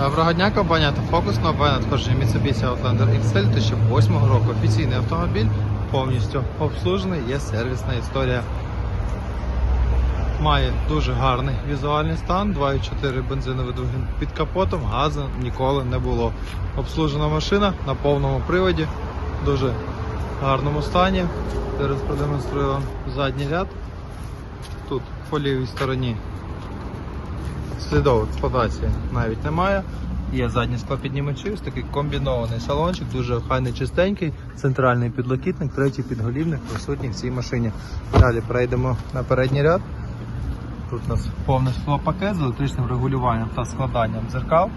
Доброго дня, компанія Автофокус. Нове надходження Mitsubishi Outlander XL 2008 року. Офіційний автомобіль повністю обслужений, є сервісна історія. Має дуже гарний візуальний стан, 2,4 бензиновий двигун під капотом, газу ніколи не було. Обслужена машина на повному приводі, дуже гарному стані. Зараз продемонструю вам задній ряд. Тут по лівій стороні слідов експлуатації навіть немає. Є задні склопіднімачі, ось такий комбінований салончик, дуже охайний, чистенький, центральний підлокітник, третій підголівник присутній в цій машині. Далі перейдемо на передній ряд. Тут у нас повний склопакет з електричним регулюванням та складанням дзеркал.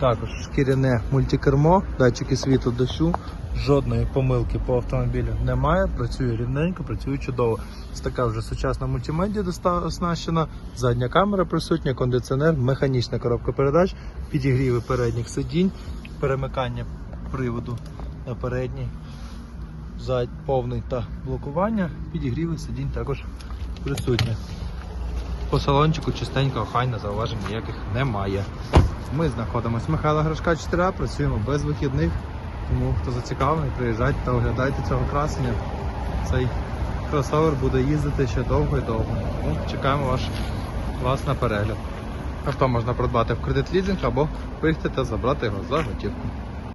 Також шкіряне мультикермо, датчики світу дощу, жодної помилки по автомобілю немає. Працює рівненько, працює чудово. Ось така вже сучасна мультимедіа оснащена, задня камера присутня, кондиціонер, механічна коробка передач, підігріви передніх сидінь, перемикання приводу на передній, зад, повний та блокування, підігріви сидінь також присутні. По салончику чистенько, охайно, зауважень ніяких немає. Ми знаходимося Михайла Грашка 4А, працюємо без вихідних. Тому хто зацікавлений, приїжджайте та оглядайте цього красення. Цей кросовер буде їздити ще довго і довго. Тому чекаємо ваш, вас на перегляд. Авто можна придбати в кредит лізинг або приїхати та забрати його за готівку.